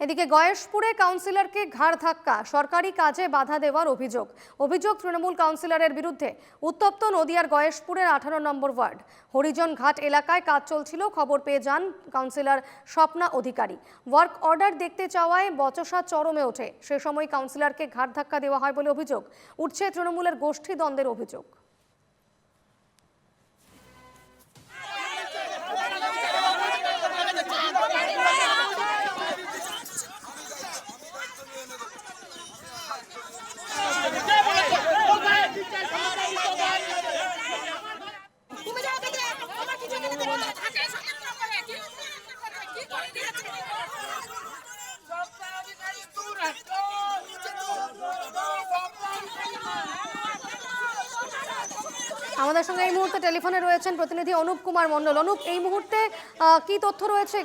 এদিকে গয়েশপুরে কাউন্সিলরকে ঘাড় ধাক্কা, সরকারি কাজে বাধা দেওয়ার অভিযোগ। অভিযোগ তৃণমূল কাউন্সিলরের বিরুদ্ধে। উত্তপ্ত নদিয়ার গয়েশপুরের আঠারো নম্বর ওয়ার্ড। হরিজন ঘাট এলাকায় কাজ চলছিল, খবর পেয়ে যান councillor Swapna Adhikari. Work order দেখতে চাওয়ায় বচসা চরমে ওঠে। সে সময় কাউন্সিলরকে ঘাড় ধাক্কা দেওয়া হয় বলে অভিযোগ। উঠছে তৃণমূলের গোষ্ঠী দ্বন্দ্বের অভিযোগ। আমাদের সঙ্গে এই মুহূর্তে টেলিফোনে রয়েছেন প্রতিনিধি অনুপ কুমার মণ্ডল। অনুপ, এই মুহূর্তে কি তথ্য রয়েছে?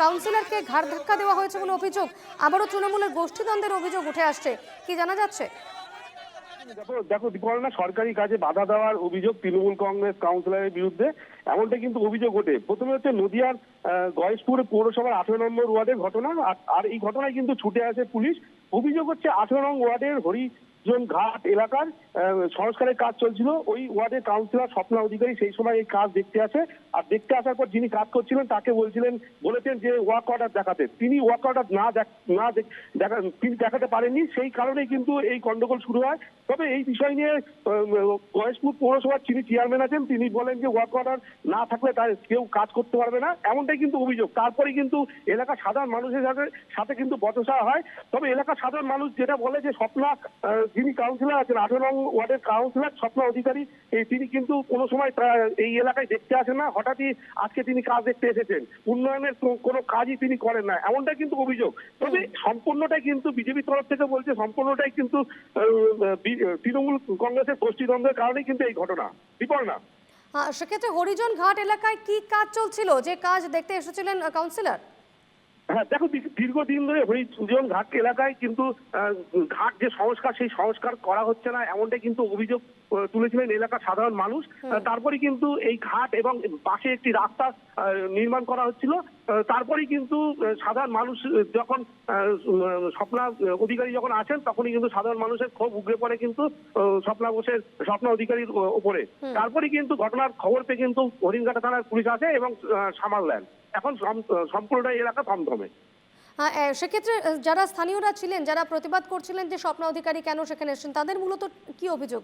কাউন্সিলরকে ঘাড় ধাক্কা দেওয়া হয়েছে বলে অভিযোগ, আবারও তৃণমূলের গোষ্ঠীদ্বন্দ্বের অভিযোগ উঠে আসছে। কি জানা যাচ্ছে? দেখো দেখো দীপকর্ণা সরকারি কাজে বাধা দেওয়ার অভিযোগ তৃণমূল কংগ্রেস কাউন্সিলরের বিরুদ্ধে। এমনটা কিন্তু অভিযোগ ওঠে। প্রথমে হচ্ছে নদিয়ার গয়েশপুর পৌরসভার আঠেরো নম্বর ওয়ার্ডের ঘটনা, আর- এই ঘটনায় কিন্তু ছুটে আসে পুলিশ। অভিযোগ হচ্ছে আঠেরো নং ওয়ার্ডের হরিজন ঘাট এলাকার সংস্কারের কাজ চলছিল। ওই ওয়ার্ডের কাউন্সিলর স্বপ্না অধিকারী সেই সময় এই কাজ দেখতে আসে। আর দেখতে আসার পর যিনি কাজ করছিলেন, তাকে বলছিলেন, বলেছেন যে ওয়ার্ক অর্ডার দেখাতে। তিনি ওয়ার্ক অর্ডার না না দেখ- তিনি দেখাতে পারেননি। সেই কারণেই কিন্তু এই গন্ডগোল শুরু হয়। তবে এই বিষয় নিয়ে গয়েশপুর পৌরসভার যিনি চেয়ারম্যান আছেন, তিনি বলেন যে ওয়ার্ক অর্ডার না থাকলে তার কেউ কাজ করতে পারবে না। এমনটাই কিন্তু অভিযোগ। তারপরে কিন্তু এলাকার সাধারণ মানুষের সাথে সাথে কিন্তু বচসা হয়। তবে এলাকার সাধারণ মানুষ যেটা বলে যে স্বপ্না যিনি কাউন্সিলর আছেন আঠেরো নং ওয়ার্ডের কাউন্সিলর স্বপ্ন অধিকারী এই তিনি কিন্তু কোনো সময় এই এলাকায় দেখতে আসেন না। হঠাৎই আজকে তিনি কাজ দেখতে এসেছেন। উন্নয়নের কোনো কাজই তিনি করেন না। এমনটাই কিন্তু অভিযোগ। তবে সম্পূর্ণটাই কিন্তু বিজেপির তরফ থেকে বলছে সম্পূর্ণটাই কিন্তু তৃণমূল কংগ্রেসের গোষ্ঠীদ্বন্দ্বের কারণেই কিন্তু এই ঘটনা। বিপর্ণা আহ, সেক্ষেত্রে হরিজন ঘাট এলাকায় কি কাজ চলছিল? যে কাজ দেখতে এসেছিলেন কাউন্সিলর হ্যাঁ দেখো দীর্ঘদিন ধরে হরিজন ঘাট এলাকায় কিন্তু ঘাট যে সংস্কার সেই সংস্কার করা হচ্ছে না এমনটাই কিন্তু অভিযোগ তুলেছিলেন এলাকার সাধারণ মানুষ। তারপরে কিন্তু এই ঘাট এবং পাশে একটি রাস্তা নির্মাণ করা হচ্ছিল। আহ, তারপরেই কিন্তু সাধারণ মানুষ যখন স্বপ্না অধিকারী যখন আসেন তখনই কিন্তু সাধারণ মানুষের ক্ষোভ উগড়ে পড়ে কিন্তু স্বপ্না ঘোষের স্বপ্না অধিকারীর ওপরে। তারপরে কিন্তু ঘটনার খবর পেয়ে কিন্তু হরিণঘাটা থানার পুলিশ আসে এবং সামাল দেন। এখন সম- সম্পূর্ণটাই এলাকা থমথমে। সেক্ষেত্রে যারা স্থানীয়রা ছিলেন যারা প্রতিবাদ করছিলেন যে স্বপ্ন অধিকারী কেন সেখানে এসেছেন তাদের মূলত কি অভিযোগ?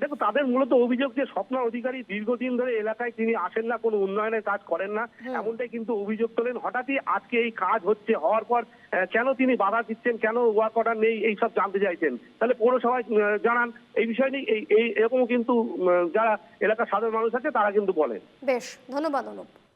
দেখো তাদের মূলত অভিযোগ যে স্বপ্ন অধিকারী দীর্ঘদিন ধরে এলাকায় তিনি আসেন না কোনো উন্নয়নের কাজ করেন না এমনটাই কিন্তু অভিযোগ তোলেন। হঠাৎই আজকে এই কাজ হচ্ছে হওয়ার পর কেন তিনি বাধা দিচ্ছেন কেন ওয়ার্ক অর্ডার নেই এই সব জানতে চাইছেন। তাহলে পৌরসভায় জানান এই বিষয় নিয়ে এই এই এরকম কিন্তু যারা এলাকার সাধারণ মানুষ আছে তারা কিন্তু বলেন। বেশ ধন্যবাদ অনুপ।